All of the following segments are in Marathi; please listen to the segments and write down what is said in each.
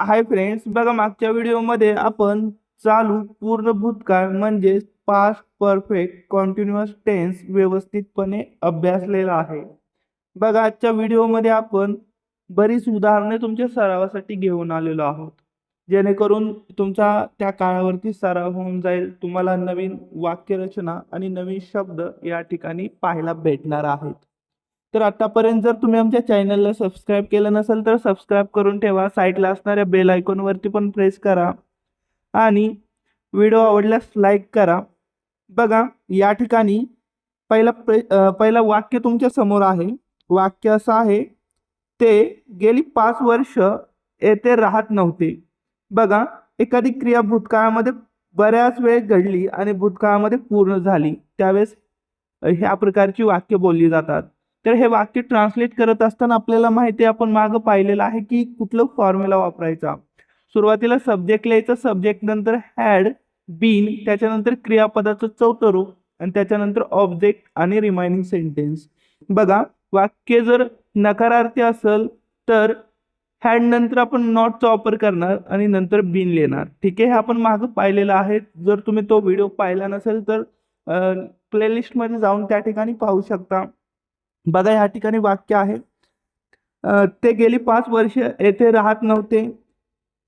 हाय फ्रेंड्स बघा मागच्या व्हिडिओमध्ये आपण चालू पूर्ण भूतकाळ म्हणजेच पास्ट परफेक्ट कॉन्टिन्युअस टेन्स व्यवस्थितपणे अभ्यासलेला आहे. बघा आजच्या व्हिडिओमध्ये आपण बरीच उदाहरणे तुमच्या सरावासाठी घेऊन आलेलो आहोत. जेणेकरून तुमचा त्या काळावरती सराव होऊन जाईल तुम्हाला नवीन वाक्यरचना आणि नवीन शब्द या ठिकाणी पाहायला भेटणार आहेत. तर आतापर्यंत जर तुम्ही आमच्या चॅनलला सबस्क्राईब केलं नसेल तर सबस्क्राईब करून ठेवा. साईडला असणाऱ्या बेल आयकॉनवरती पण प्रेस करा. आणि व्हिडिओ आवडल्यास लाईक करा. बघा या ठिकाणी पहिला प्रे पहिलं वाक्य तुमच्यासमोर आहे. वाक्य असं आहे ते गेली पाच वर्ष येथे राहत नव्हते. बघा एखादी क्रिया भूतकाळामध्ये बऱ्याच वेळ घडली आणि भूतकाळामध्ये पूर्ण झाली. त्यावेळेस ह्या प्रकारची वाक्य बोलली जातात. तर हे वाक्य ट्रान्सलेट करत असताना आपल्याला माहिती आहे आपण मागं पाहिलेलं आहे की कुठलं फॉर्म्युला वापरायचा. सुरुवातीला सब्जेक्ट लिहायचं सब्जेक्ट नंतर हॅड बीन त्याच्यानंतर क्रियापदाचं चौथं रूप आणि त्याच्यानंतर ऑब्जेक्ट आणि रिमायनिंग सेंटेन्स बघा वाक्य जर नकारार्थी असेल तर हॅड नंतर आपण नॉटचा वापर करणार आणि नंतर बीन लिहिणार. ठीक आहे हे आपण मागं पाहिलेलं आहे. जर तुम्ही तो व्हिडिओ पाहिला नसेल तर प्लेलिस्टमध्ये जाऊन त्या ठिकाणी पाहू शकता. बघा या ठिकाणी वाक्य आहे. ते गेली पाच वर्ष येथे राहत नव्हते.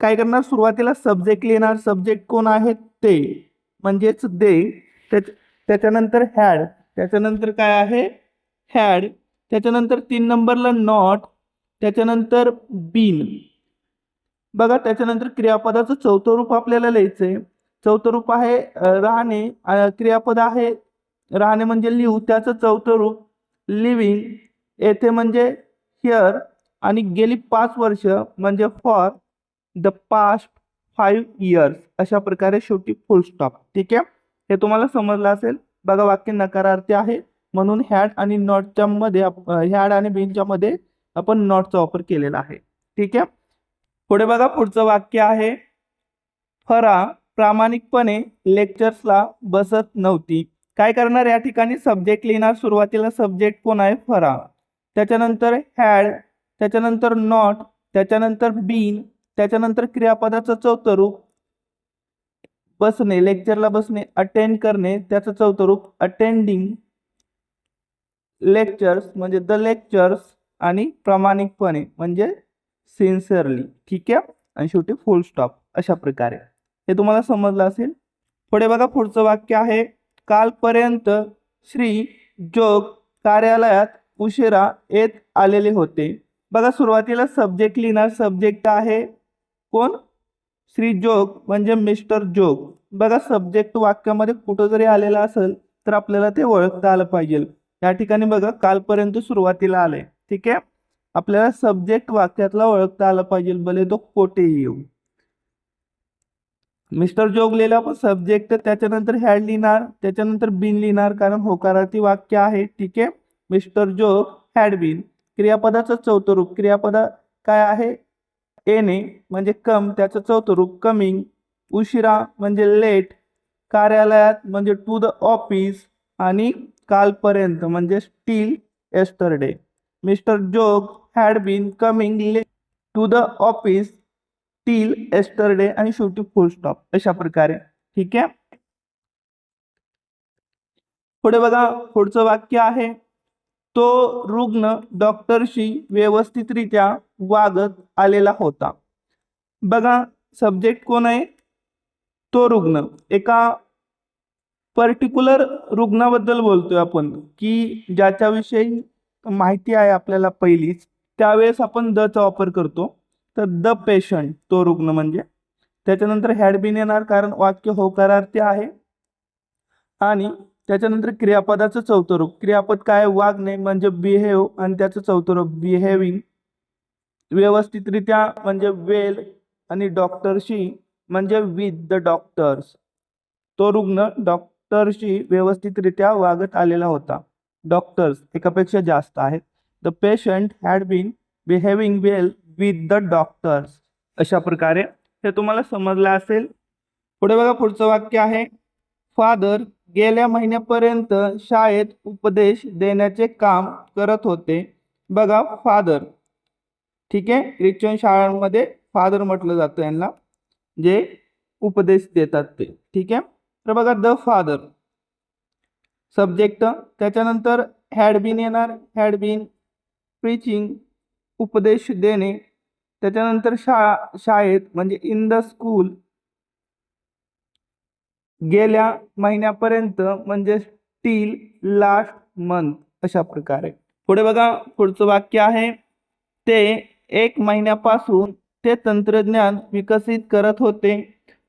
काय करणार? सुरुवातीला सब्जेक्ट लिहिणार. सब्जेक्ट कोण आहेत? ते. म्हणजेच दे त्याच त्याच्यानंतर हॅड त्याच्यानंतर काय आहे? हॅड त्याच्यानंतर तीन नंबरला नॉट त्याच्यानंतर बीन बघा त्याच्यानंतर क्रियापदाचं चौथं रूप आपल्याला लिहायचं आहे चौथं रूप आहे राहणे. क्रियापद आहे राहणे म्हणजे लिहू. त्याचं चौथं रूप लिव्हिंग येथे म्हणजे हिअर आणि गेली पाच वर्ष म्हणजे for the past five years अशा प्रकारे शेवटी फुल स्टॉप ठीक आहे? हे तुम्हाला समजलं असेल. बघा वाक्य नकारार्थी आहे. म्हणून हॅड आणि नॉटच्या मध्ये हॅड आणि बीनच्या मध्ये आपण नॉटचा वापर केलेला आहे. ठीक आहे? पुढे बघा पुढचं वाक्य आहे. फरा प्रामाणिकपणे लेक्चर्सला बसत नव्हती. काय करणार? या ठिकाणी सब्जेक्ट लिहिणार. सुरुवातीला सब्जेक्ट कोण आहे? फरा त्याच्यानंतर हॅड त्याच्यानंतर नॉट त्याच्यानंतर बीन त्याच्यानंतर क्रियापदाचं चौथं रूप बसणे लेक्चरला बसणे अटेंड करणे त्याचं चौथं रूप अटेंडिंग लेक्चर्स म्हणजे द लेक्चर्स आणि प्रामाणिकपणे म्हणजे सिन्सिअरली ठीक आहे? आणि शेवटी फुल स्टॉप अशा प्रकारे. हे तुम्हाला समजलं असेल? पुढे बघा पुढचं वाक्य आहे. कालपर्यंत श्री जोग कार्यालयात उशिरा येत आलेले होते. बघा सुरुवातीला सब्जेक्ट लिहिणार सब्जेक्ट आहे कोण? श्री जोग म्हणजे मिस्टर जोग. बघा सब्जेक्ट वाक्यामध्ये कुठं जरी आलेला असेल तर आपल्याला ते ओळखता आलं पाहिजे. या ठिकाणी बघा कालपर्यंत सुरुवातीला आले ठीक आहे? आपल्याला सब्जेक्ट वाक्यातला ओळखता आलं पाहिजे. भले तो कोठे येऊ हो. मिस्टर जोग पण सब्जेक्ट त्याच्यानंतर हॅड लिहिणार त्याच्यानंतर बिन लिहिणार कारण होकारार्थी वाक्य आहे. ठीक आहे? मिस्टर जोग हॅड बिन क्रियापदाचं चौथं रूप क्रियापदा काय आहे? येणे म्हणजे कम त्याचं चौथं रूप कमिंग उशिरा म्हणजे लेट कार्यालयात म्हणजे टू द ऑफिस आणि कालपर्यंत म्हणजे still yesterday mister Jog had been coming late to the office till yesterday आणि शेवटी फुल स्टॉप अशा प्रकारे. ठीक आहे? पुढे बघा पुढचं वाक्य आहे. तो रुग्ण डॉक्टरशी व्यवस्थितरित्या वागत आलेला होता. बघा सब्जेक्ट कोण आहे? तो रुग्ण. एका पर्टिक्युलर रुग्णाबद्दल बोलतोय आपण की ज्याच्याविषयी माहिती आहे आपल्याला पहिलीच त्यावेळेस आपण दचा वापर करतो. तर द पेशंट तो रुग्ण म्हणजे. त्याच्यानंतर हॅड बीन येणार कारण वाक्य होकारार्थी आहे. आणि त्याच्यानंतर क्रियापदाचं चौथं रूप. क्रियापद काय? वागणे म्हणजे बिहेव आणि त्याचं चौथं रूप बिहेविंग व्यवस्थितरित्या म्हणजे वेल आणि डॉक्टरशी म्हणजे विथ द डॉक्टर्स तो रुग्ण डॉक्टरशी व्यवस्थितरित्या वागत आलेला होता. डॉक्टर्स एकापेक्षा जास्त आहेत. The patient had been behaving well with the doctors अशा प्रकारे हे तुम्हाला समजलं असेल. पुढे बघा पुढचं वाक्य आहे. फादर गेल्या महिन्यापर्यंत शाळेत उपदेश देण्याचे काम करत होते. बघा फादर ठीक आहे? ख्रिश्चन शाळांमध्ये फादर म्हटलं जातं यांना. जे उपदेश देतात ते. ठीक आहे? तर बघा द फादर सब्जेक्ट त्याच्यानंतर हॅड बीन येणार. हॅड बीन प्रीचिंग उपदेश देणे. त्याच्यानंतर शाळा शाळेत म्हणजे इन द स्कूल गेल्या महिन्यापर्यंत म्हणजे टील लास्ट मंथ अशा प्रकारे. पुढे बघा पुढचं वाक्य आहे. ते एक महिन्यापासून ते तंत्रज्ञान विकसित करत होते.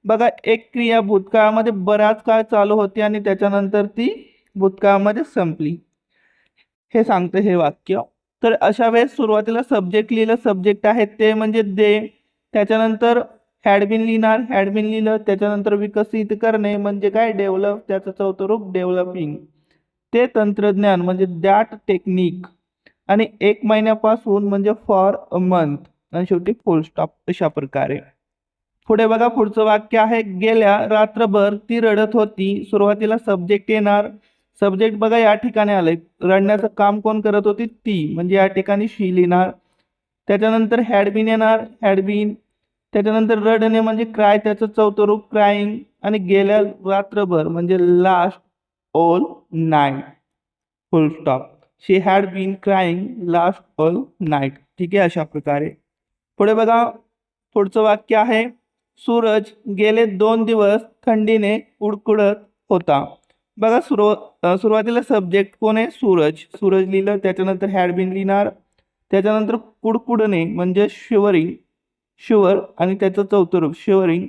बघा एक क्रिया भूतकाळामध्ये बराच काळ चालू होती आणि त्याच्यानंतर ती भूतकाळामध्ये संपली. हे सांगते हे वाक्य. तर अशा वेळेस सुरुवातीला सब्जेक्ट लिहिलं सब्जेक्ट आहे ते म्हणजे दे. त्याच्यानंतर हॅडबिन लिहिणार हॅडबिन लिहिलं त्याच्यानंतर विकसित करणे म्हणजे काय? डेव्हलप त्याचं चौथं रूप डेव्हलपिंग ते तंत्रज्ञान म्हणजे दॅट टेक्निक आणि एक महिन्यापासून म्हणजे फॉर अ मंथ आणि शेवटी फुल स्टॉप अशा प्रकारे. पुढे बघा पुढचं वाक्य आहे गेल्या रात्रभर ती रडत होती. सुरुवातीला सब्जेक्ट येणार. सब्जेक्ट बघा या ठिकाणी आलंय. रडण्याचं काम कोण करत होती? ती. म्हणजे या ठिकाणी शी लिहिणार. त्याच्यानंतर हॅडबिन येणार. हॅडबिन. त्याच्यानंतर रडणे म्हणजे क्राय त्याचं चौथं रूप क्राईंग आणि गेल्या रात्रभर म्हणजे last all night full stop she had been crying last all night ठीक आहे अशा प्रकारे. पुढे बघा पुढचं वाक्य आहे. सूरज गेले दोन दिवस थंडीने उडकुडत होता. बघा सुरू सुरुवातीला सब्जेक्ट कोण आहे? सूरज. सूरज लिहिलं त्याच्यानंतर हॅडबिन लिहिणार त्याच्यानंतर कुडकुडणे म्हणजे शिवरिंग शिवर आणि त्याचं चौथं रूप शिवरिंग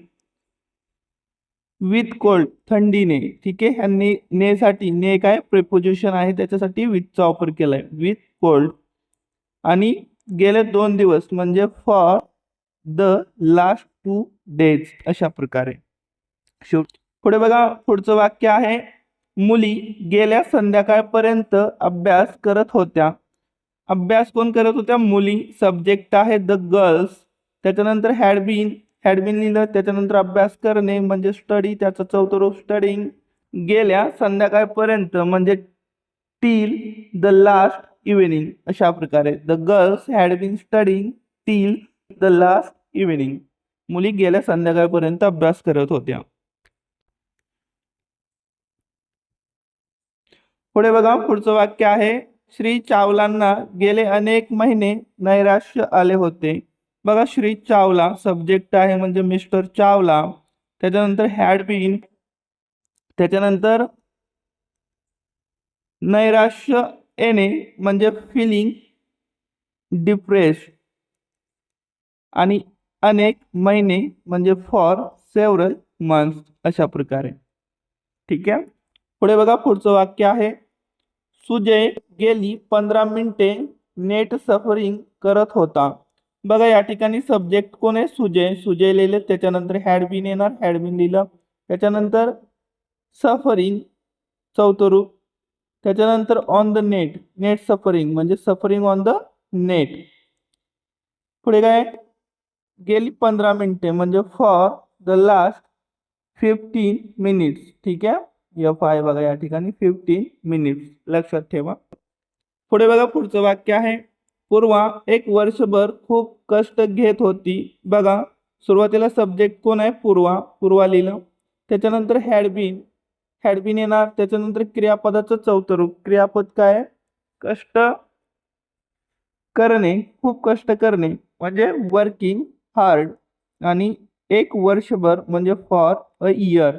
विथ कोल्ड थंडीने. ठीक आहे? ह्यांनी नेसाठी ने काय? प्रिपोजिशन आहे त्याच्यासाठी विथचा वापर केलाय. विथ कोल्ड आणि गेले दोन दिवस म्हणजे for the last two days अशा प्रकारे. शेवट पुढे बघा पुढचं वाक्य आहे. मुली गेल्या संध्याकाळपर्यंत अभ्यास करत होत्या. अभ्यास कोण करत होत्या? मुली. सब्जेक्ट आहे द गर्ल्स त्याच्यानंतर हॅड हॅडबिन हॅड लिहिलं. त्याच्यानंतर अभ्यास करणे म्हणजे स्टडी त्याचं चौथं रूप स्टडिंग गेल्या संध्याकाळपर्यंत म्हणजे टील द लास्ट इव्हिनिंग अशा प्रकारे. The girls had been studying till the last evening मुली गेल्या संध्याकाळपर्यंत अभ्यास करत होत्या. पुढे बघा पुढचं वाक्य आहे श्री चावलांना गेले अनेक महिने नैराश्य आले होते. बघा श्री चावला सब्जेक्ट आहे म्हणजे मिस्टर चावला. त्याच्यानंतर हॅड बीन त्याच्यानंतर नैराश्य येणे म्हणजे फिलिंग डिप्रेस आणि अनेक महिने म्हणजे फॉर सेव्हरल मंथ्स अशा प्रकारे. ठीक आहे? पुढे बघा पुढचं वाक्य आहे सुजय गेली पंधरा मिनिटे नेट सफरिंग करत होता. बघा, या ठिकाणी सब्जेक्ट कोण आहे? सुजय. सुजय लिहिले, त्याच्यानंतर हॅडबिन येणार. हॅडबिन लिहिलं, त्याच्यानंतर सफरिंग, चौथं रूप. त्याच्यानंतर on the net net surfing म्हणजे सफरिंग ऑन द नेट पुढे काय? गेली पंधरा मिनिटे, म्हणजे for the last fifteen minutes ठीक आहे? एफ आहे बघा या ठिकाणी फिफ्टीन मिनिट्स लक्षात ठेवा. पुढे बघा पुढचं वाक्य आहे. पूर्वा एक वर्षभर खूप कष्ट घेत होती. बघा सुरुवातीला सब्जेक्ट कोण आहे? पूर्वा. पूर्वा लिहिलं. त्याच्यानंतर हॅडबिन हॅडबिन येणार. त्याच्यानंतर क्रियापदाचं चौथं रूप. क्रियापद काय कष्ट करणे. खूप कष्ट करणे. म्हणजे वर्किंग हार्ड आणि एक वर्षभर म्हणजे for a year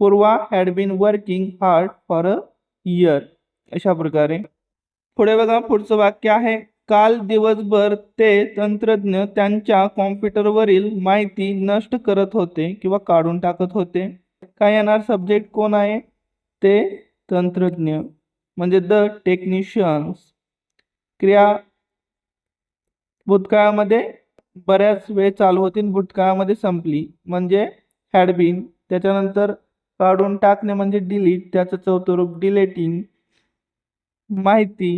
Purva had been working hard for a year अशा प्रकारे. पुढे बघा पुढचं वाक्य आहे. काल दिवसभर ते तंत्रज्ञ त्यांच्या कॉम्प्युटरवरील माहिती नष्ट करत होते किंवा काढून टाकत होते. काय येणार? सब्जेक्ट कोण आहे? ते तंत्रज्ञ म्हणजे द टेक्निशियन्स क्रिया भूतकाळामध्ये बऱ्याच वेळ चालू होती भूतकाळामध्ये संपली. म्हणजे हॅडबीन त्याच्यानंतर काढून टाकणे म्हणजे डिलीट त्याचं चौथं रूप डिलेटिंग माहिती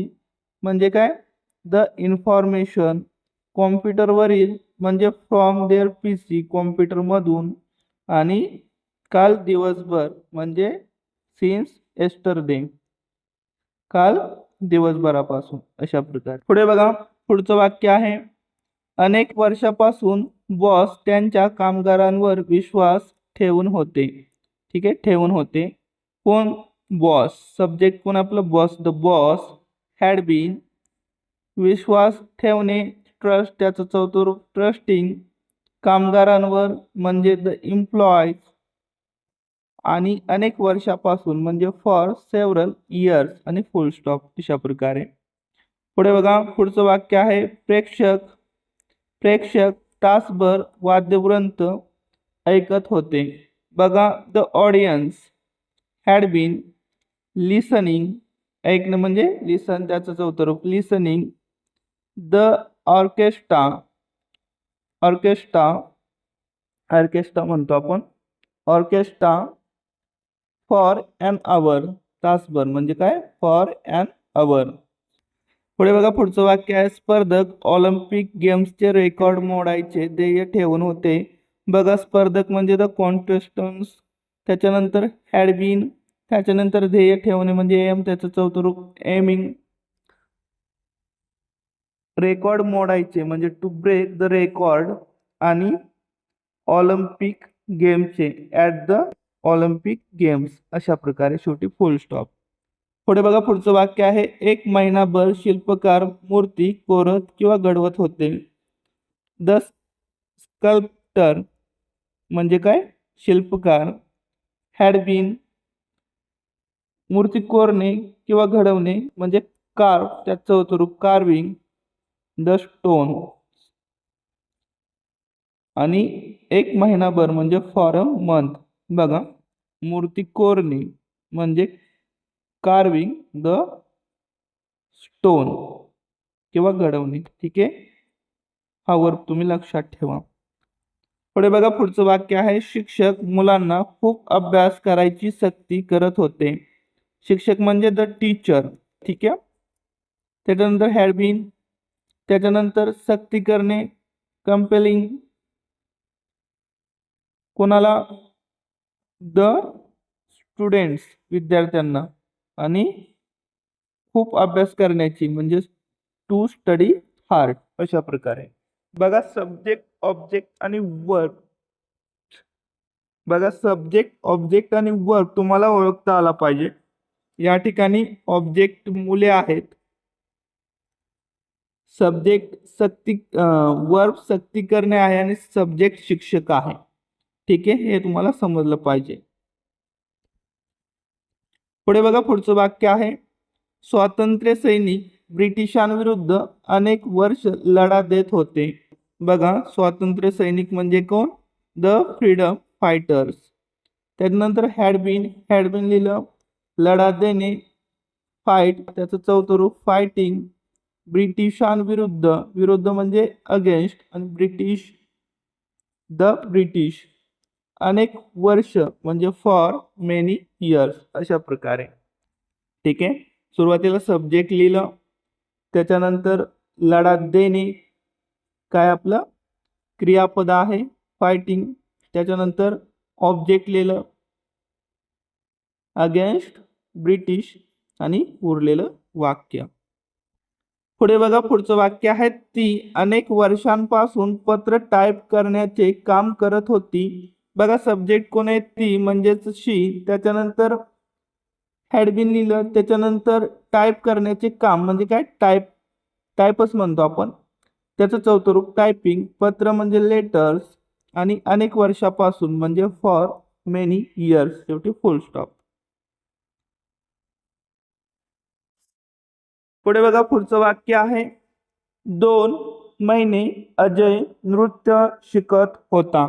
म्हणजे काय? द इन्फॉर्मेशन कॉम्प्युटरवरील म्हणजे फ्रॉम देअर पी सी कॉम्प्युटरमधून आणि काल दिवसभर म्हणजे सिन्स एस्टरडे काल दिवसभरापासून अशा प्रकारे. पुढे बघा पुढचं वाक्य आहे. अनेक वर्षापासून बॉस त्यांच्या कामगारांवर विश्वास ठेवून होते. ठीक आहे ठेवून होते. कोण? बॉस. सब्जेक्ट कोण? आपलं boss. The boss had been विश्वास ठेवणे ट्रस्ट त्याचं चौथं रूप ट्रस्टिंग कामगारांवर म्हणजे द इम्प्लॉईज आणि अनेक वर्षापासून म्हणजे फॉर सेव्हरल इयर्स आणि फुल स्टॉप अशा प्रकारे. पुढे बघा पुढचं वाक्य आहे प्रेक्षक प्रेक्षक तासभर वाद्यवृंत ऐकत होते. बघा the audience had been listening ऐकणं म्हणजे लिसन त्याचं चौथं रूप listening the orchestra orchestra orchestra म्हणतो आपण. ऑर्केस्ट्रा फॉर अन आवर तासभर. म्हणजे काय? फॉर अन आवर पुढे बघा पुढचं वाक्य आहे. स्पर्धक ऑलिम्पिक गेम्सचे रेकॉर्ड मोडायचे ध्येय ठेवून होते. बघा स्पर्धक म्हणजे द कॉन्टेस्टन्स त्याच्यानंतर हॅडबीन त्याच्यानंतर ध्येय ठेवणे म्हणजे एम त्याचं चौथं रूप एमिंग. रेकॉर्ड मोडायचे म्हणजे टू ब्रेक द रेकॉर्ड आणि ऑलिम्पिक गेमचे ॲट द ऑलिम्पिक गेम्स अशा प्रकारे शेवटी फुल स्टॉप पुढे बघा पुढचं वाक्य आहे एक महिनाभर शिल्पकार मूर्ती कोरत किंवा घडवत होते. द स्कल्प्टर म्हणजे काय? शिल्पकार हॅड बीन मूर्ती कोरणे किंवा घडवणे म्हणजे कार त्याचं होतं रूप कार्विंग द स्टोन. आणि एक महिनाभर म्हणजे फॉर अ मंथ बघा मूर्ती कोरणे म्हणजे कार्विंग द स्टोन किंवा घडवणे. ठीक आहे? हा वर्ब तुम्ही लक्षात ठेवा. पुढे बघा पुढचं वाक्य आहे शिक्षक मुलांना खूप अभ्यास करायची सक्ती करत होते. शिक्षक म्हणजे द टीचर ठीक आहे? त्याच्यानंतर हॅडबीन त्याच्यानंतर सक्ती करणे कंपेलिंग कोणाला? द स्टुडंट्स विद्यार्थ्यांना. आणि खूप अभ्यास करण्याची म्हणजे टू स्टडी हार्ड अशा प्रकारे. बघा सब्जेक्ट ऑब्जेक्ट आणि वर्क बघा सब्जेक्ट ऑब्जेक्ट आणि वर्क तुम्हाला ओळखता आला पाहिजे. या ठिकाणी ऑब्जेक्ट मुले आहेत. सब्जेक्ट सक्ती वर्ब सक्ती करणे आहे आणि सब्जेक्ट शिक्षक आहे. ठीक आहे? हे तुम्हाला समजलं पाहिजे. पुढे बघा पुढचं वाक्य आहे. स्वातंत्र्य सैनिक ब्रिटिशांविरुद्ध अनेक वर्ष लढा देत होते. बघा स्वातंत्र्य सैनिक म्हणजे कोण? द फ्रीडम फायटर्स त्यानंतर हॅडबिन हॅडबिन लिहिलं. लढा देणे फाईट त्याचं चौथं रूप फायटिंग ब्रिटिशांविरुद्ध विरुद्ध म्हणजे अगेन्स्ट आणि ब्रिटिश द ब्रिटिश अनेक वर्ष म्हणजे फॉर मेनी इयर्स अशा प्रकारे. ठीक आहे? सुरुवातीला सब्जेक्ट लिहिलं. त्याच्यानंतर लढा देणे काय आपलं क्रियापद आहे? फायटिंग त्याच्यानंतर ऑब्जेक्ट लिहिलं. अगेन्स्ट ब्रिटिश आणि उरलेलं वाक्य. पुढे बघा पुढचं वाक्य आहे ती. अनेक वर्षांपासून पत्र टाईप करण्याचे काम करत होती. बघा सब्जेक्ट कोण आहे ती? म्हणजेच शी त्याच्यानंतर हॅडबिन लिहिलं. त्याच्यानंतर टाईप करण्याचे काम. म्हणजे काय? टाईप टाईपच म्हणतो आपण. त्याचं चौथं रूप टायपिंग पत्र म्हणजे लेटर्स आणि अनेक वर्षापासून म्हणजे फॉर मेनी इयर्स शेवटी फुल स्टॉप पुढे बघा पुढचं वाक्य आहे. दोन महिने अजय नृत्य शिकत होता.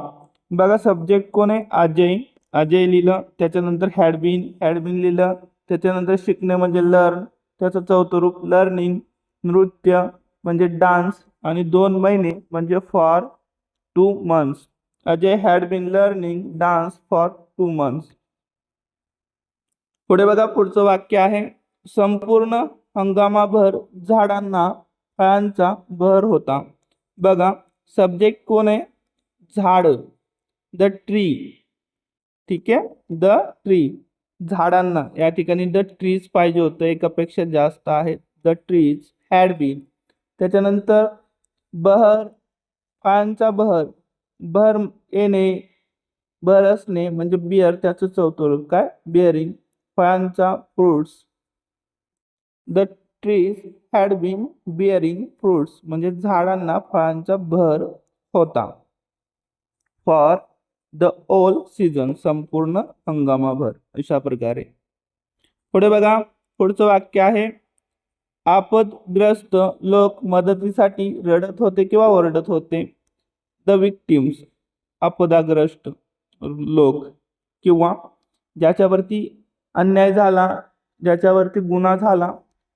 बघा सब्जेक्ट कोण आहे? अजय. अजय लिहिलं त्याच्यानंतर हॅडबिन हॅडबिन लिहिलं त्याच्यानंतर शिकणे म्हणजे लर्न त्याचं चौथं रूप लर्निंग नृत्य म्हणजे डान्स आणि दोन महिने म्हणजे for two months Ajay had been learning dance for two months पुढे बघा पुढचं वाक्य आहे. संपूर्ण हंगामाभर झाडांना फळांचा भर होता. बघा सब्जेक्ट कोण आहे? झाड. द ट्री ठीक आहे? द ट्री झाडांना. या ठिकाणी द ट्रीज पाहिजे होतं. एकापेक्षा जास्त आहे. द ट्रीज हॅड बीन त्याच्यानंतर बहर फळांचा बहर भर येणे भर असणे म्हणजे बिअर त्याचं चौथं रूप काय? बिअरिंग फळांचा fruits the trees had been bearing fruits म्हणजे झाडांना फळांचा भर होता. फॉर द ओल सीझन संपूर्ण हंगामाभर. अशा प्रकारे. पुढे बघा पुढचं वाक्य आहे. आपदग्रस्त लोक मदतीसाठी रडत होते किंवा ओरडत होते. द विक्टिम्स आपदाग्रस्त लोक किंवा ज्याच्यावरती अन्याय झाला ज्याच्यावरती गुन्हा झाला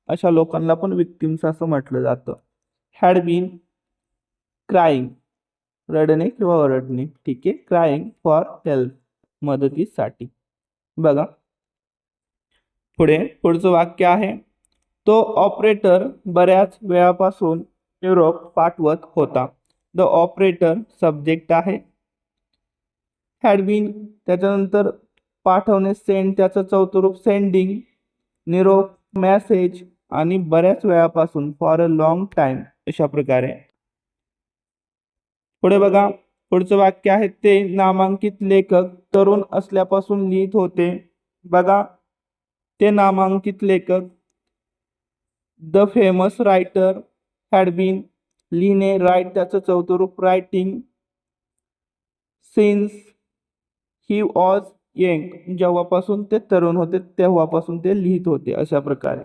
अशा लोकांना पण विक्टिम्स असं म्हटलं जातं. हॅड बीन क्राईंग रडणे किंवा ओरडणे ठीक आहे? क्राईंग फॉर हेल्प मदतीसाठी. बघा. पुढे पुढचं वाक्य आहे. तो ऑपरेटर बऱ्याच वेळापासून युरोप पाठवत होता. द ऑपरेटर सब्जेक्ट आहे. हॅड बीन त्याच्यानंतर पाठवणे सेंड त्याचं चौथं रूप सेंडिंग निरोप मॅसेज आणि बऱ्याच वेळापासून फॉर अ लॉंग टाइम अशा प्रकारे. पुढे बघा पुढचं वाक्य आहे ते नामांकित लेखक तरुण असल्यापासून लिहित होते. बघा ते नामांकित लेखक the famous writer had been लिहिणे राईट त्याचं चौथं रूप writing since he was young. जेव्हापासून ते तरुण होते तेव्हापासून ते लिहित होते अशा प्रकारे.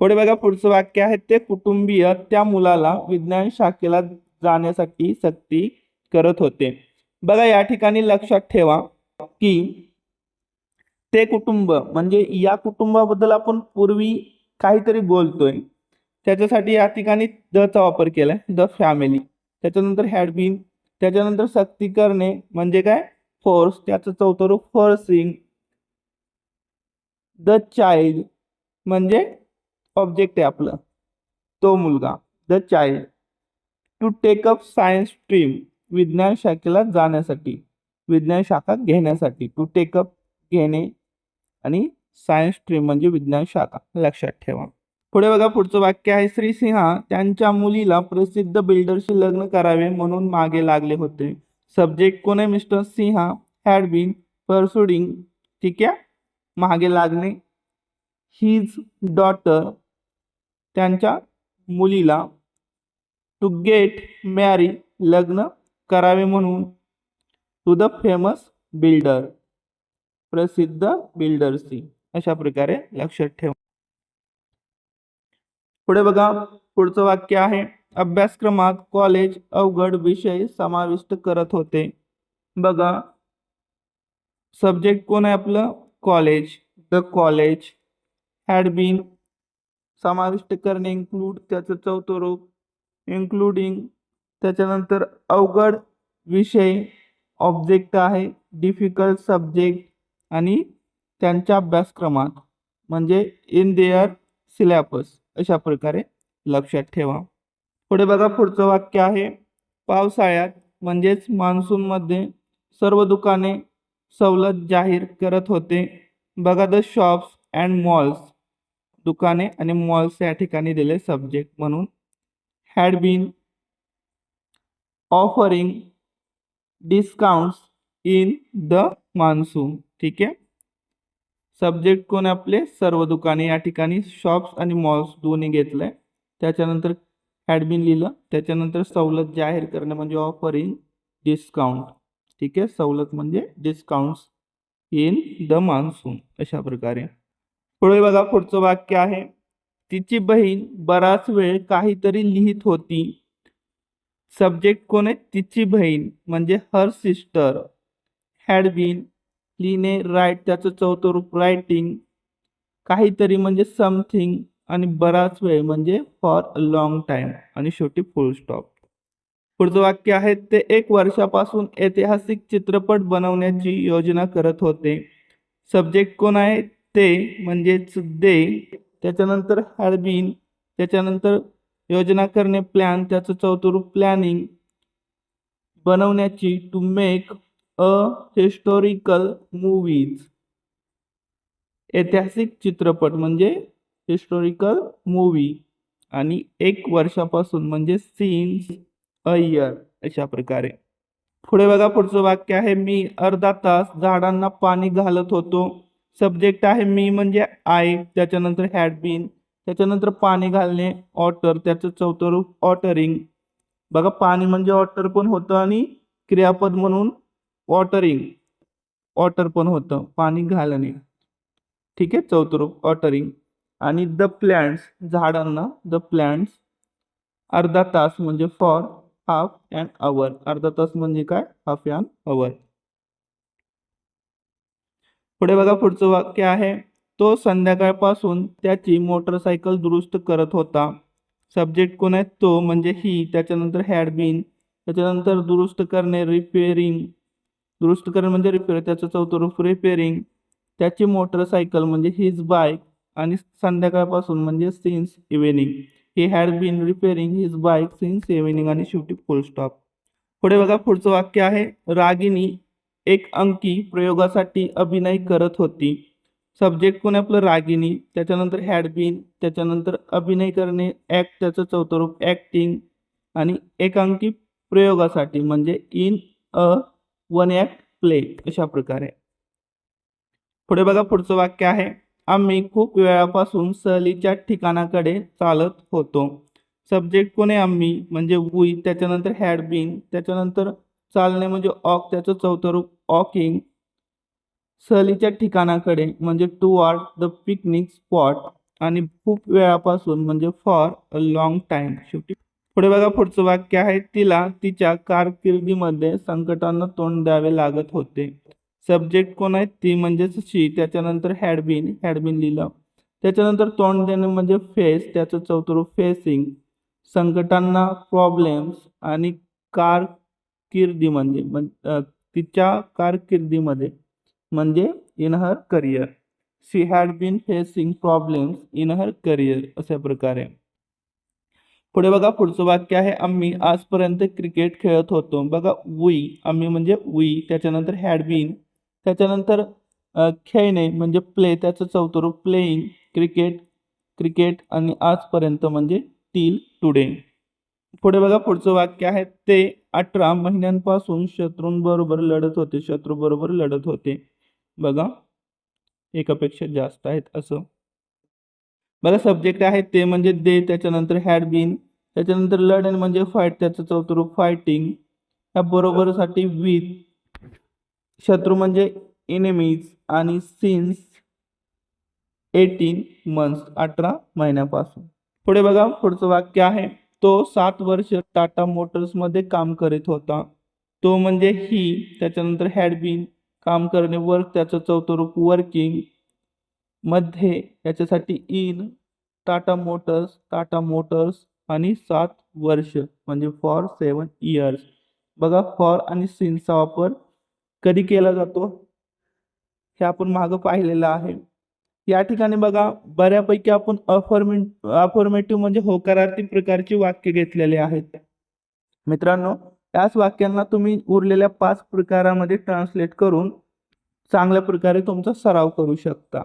पुढे बघा पुढचं वाक्य आहे ते कुटुंबीय त्या मुलाला विज्ञान शाखेला जाण्यासाठी सक्ती करत होते. बघा या ठिकाणी लक्षात ठेवा की ते कुटुंब म्हणजे या कुटुंबाबद्दल आपण पूर्वी काहीतरी बोलतोय. त्याच्यासाठी या ठिकाणी दचा वापर केलाय द फॅमिली. त्याच्यानंतर हॅडबीन त्याच्यानंतर सक्ती करणे म्हणजे काय? फोर्स त्याचं चौथं रूप फोर्सिंग. द चाइल्ड म्हणजे ऑब्जेक्ट आहे आपलं. तो मुलगा the child. To take up science stream विज्ञान शाखेला जाण्यासाठी विज्ञान शाखा घेण्यासाठी. टू टेक अप घेणे आणि सायन्स स्ट्रीम म्हणजे विज्ञान शाखा. लक्षात ठेवा. पुढे बघा पुढचं वाक्य आहे श्री सिंहा त्यांच्या मुलीला प्रसिद्ध बिल्डरशी लग्न करावे म्हणून मागे लागले होते. सब्जेक्ट कोणे mister Sinha? Had been persuading. ठीक आहे? मागे लागणे. हिज डॉटर त्यांच्या मुलीला टू गेट मॅरी लग्न करावे म्हणून. To the famous builder. प्रसिद्ध बिल्डरसी अशा प्रकारे लक्षात ठेवा. पुढे बघा पुढचं वाक्य आहे. अभ्यासक्रमात कॉलेज अवघड विषय समाविष्ट करत होते. बघा. सब्जेक्ट कोण आहे आपलं? College the college had been समाविष्ट करणे इन्क्लूड त्याचं चौथं रूप. इन्क्लुडिंग त्याच्यानंतर अवघड विषय ऑब्जेक्ट आहे. डिफिकल्ट सब्जेक्ट आणि त्यांच्या अभ्यासक्रमात म्हणजे इन देअर सिलॅबस अशा प्रकारे लक्षात ठेवा. पुढे बघा पुढचं वाक्य आहे. पावसाळ्यात म्हणजेच मान्सूनमध्ये सर्व दुकाने सवलत जाहीर करत होते. बघा द शॉप्स अँड मॉल्स दुकाने आणि मॉल्स या ठिकाणी दिले सब्जेक्ट म्हणून. Had been offering discounts in the monsoon ठीक आहे? सब्जेक्ट कोण आपले? सर्व दुकाने या ठिकाणी शॉप्स आणि मॉल्स दोन्ही घेतलंय. त्याच्यानंतर ॲडमिन लिहिलं. त्याच्यानंतर सवलत जाहीर करणे म्हणजे ऑफर इन डिस्काउंट ठीक आहे? सवलत म्हणजे डिस्काउंट्स इन द मान्सून अशा प्रकारे. पुढे बघा पुढचं वाक्य आहे. तिची बहीण बराच वेळ काहीतरी लिहित होती. सब्जेक्ट कोण आहे? तिची बहीण म्हणजे हर सिस्टर हॅड बीन लिहिणे राईट त्याचं चौथं रूप रायटिंग काहीतरी म्हणजे समथिंग आणि बराच वेळ म्हणजे फॉर अ लॉंग टाईम आणि शेवटी फुल स्टॉप पुढचं वाक्य आहे ते एक वर्षापासून ऐतिहासिक चित्रपट बनवण्याची योजना करत होते. सब्जेक्ट कोण आहे? ते म्हणजेच दे. त्याच्यानंतर हॅडबीन त्याच्यानंतर योजना करणे प्लॅन त्याचं चौथं रूप प्लॅनिंग बनवण्याची to make a historical movies ऐतिहासिक चित्रपट म्हणजे हिस्टोरिकल मूवी आणि एक वर्षापासून म्हणजे सीन्स अ इयर अशा प्रकारे. पुढे बघा पुढचं वाक्य आहे मी अर्धा तास झाडांना पाणी घालत होतो. सब्जेक्ट आहे मी म्हणजे आय त्याच्यानंतर हॅडबीन त्याच्यानंतर पाणी घालणे ऑटर त्याचं चौथं रूप ऑटरिंग बघा पाणी म्हणजे ऑटर पण होतं आणि क्रियापद म्हणून वॉटरिंग वॉटर पण होतं पाणी घालणे. ठीक आहे चौथं रूप वॉटरिंग. आणि द प्लॅन्ट्स झाडांना द प्लॅन्ट्स अर्धा तास म्हणजे फॉर हाफ अँड अवर अर्धा तास म्हणजे काय? हाफ अँड अवर पुढे बघा पुढचं वाक्य आहे. तो संध्याकाळपासून त्याची मोटरसायकल दुरुस्त करत होता. सब्जेक्ट कोण आहे? तो म्हणजे ही त्याच्यानंतर हॅड बीन त्याच्यानंतर दुरुस्त करणे रिपेअरिंग दुरुस्त करणे म्हणजे रिपेअर त्याचं चौथं रूप रिपेअरिंग त्याची मोटरसायकल म्हणजे हिज बाईक आणि संध्याकाळपासून म्हणजे since evening he had been repairing his bike since evening आणि शेवटी फुल स्टॉप पुढे बघा पुढचं वाक्य आहे. रागिनी एक अंकी प्रयोगासाठी अभिनय करत होती. सब्जेक्ट कोण आपलं? रागिनी त्याच्यानंतर हॅड बीन त्याच्यानंतर अभिनय करणे ॲक्ट त्याचं चौथं रूप ॲक्टिंग आणि एक अंकी प्रयोगासाठी म्हणजे in a one act play अशा प्रकारे. पुढे बघा पुढचं वाक्य आहे. आम्ही खूप वेळापासून सहलीच्या ठिकाणाकडे चालत होतो. सब्जेक्ट कोण आहे आम्ही? म्हणजे वुई त्याच्यानंतर हॅड बीन त्याच्यानंतर चालणे म्हणजे ऑक त्याचं चौथं रूप ऑकिंग सहलीच्या ठिकाणाकडे म्हणजे to art the picnic spot आणि खूप वेळापासून म्हणजे फॉर अ लॉंग टाइम शेवटी पुढे बघा पुढचं वाक्य आहे तिला तिच्या कारकिर्दीमध्ये संकटांना तोंड द्यावे लागत होते. सब्जेक्ट कोण आहे? ती म्हणजेच शी. त्याच्यानंतर हॅडबिन हॅडबिन लिहिलं. त्याच्यानंतर तोंड देणे म्हणजे फेस त्याचं चौथरूप फेसिंग संकटांना प्रॉब्लेम्स आणि कारकिर्दी म्हणजे तिच्या कारकिर्दीमध्ये म्हणजे in her career she had been facing problems in her career अशा प्रकारे. पुढे बघा पुढचं वाक्य आहे आम्ही आजपर्यंत क्रिकेट खेळत होतो. बघा वी आम्ही म्हणजे वी त्याच्यानंतर हॅड बीन त्याच्यानंतर खेळणे म्हणजे प्ले त्याचं चौथं रूप प्लेईंग क्रिकेट क्रिकेट आणि आजपर्यंत म्हणजे टील टुडे पुढे बघा पुढचं वाक्य आहे ते अठरा महिन्यांपासून शत्रूंबरोबर लढत होते शत्रूबरोबर लढत होते. बघा एकापेक्षा जास्त आहेत असं. बघा सब्जेक्ट आहे ते म्हणजे दे त्याच्यानंतर हॅड बीन त्याच्यानंतर लढण म्हणजे फाईट त्याचं चौथं रूप फायटिंग ह्या बरोबरसाठी विथ शत्रू म्हणजे इनेमीज आणि सिन्स एटीन मंथ्स अठरा महिन्यापासून. पुढे बघा पुढचं वाक्य आहे तो सात वर्ष टाटा मोटर्समध्ये काम करीत होता. तो म्हणजे ही त्याच्यानंतर हॅड बीन काम करणे वर्क त्याचं चौथं रूप वर्किंग मध्ये याच्यासाठी in Tata Motors Tata Motors आणि सात वर्ष म्हणजे फॉर सेवन इयर्स. बघा फॉर आणि सिन्सचा वापर कधी केला जातो? हे आपण मागं पाहिलेलं आहे. या ठिकाणी बघा बऱ्यापैकी आपण अफॉर्मे अफॉर्मेटिव्ह म्हणजे होकारार्थी प्रकारची वाक्य घेतलेले आहेत. मित्रांनो याच वाक्यांना तुम्ही उरलेल्या पाच प्रकारामध्ये ट्रान्सलेट करून चांगल्या प्रकारे तुमचा सराव करू शकता.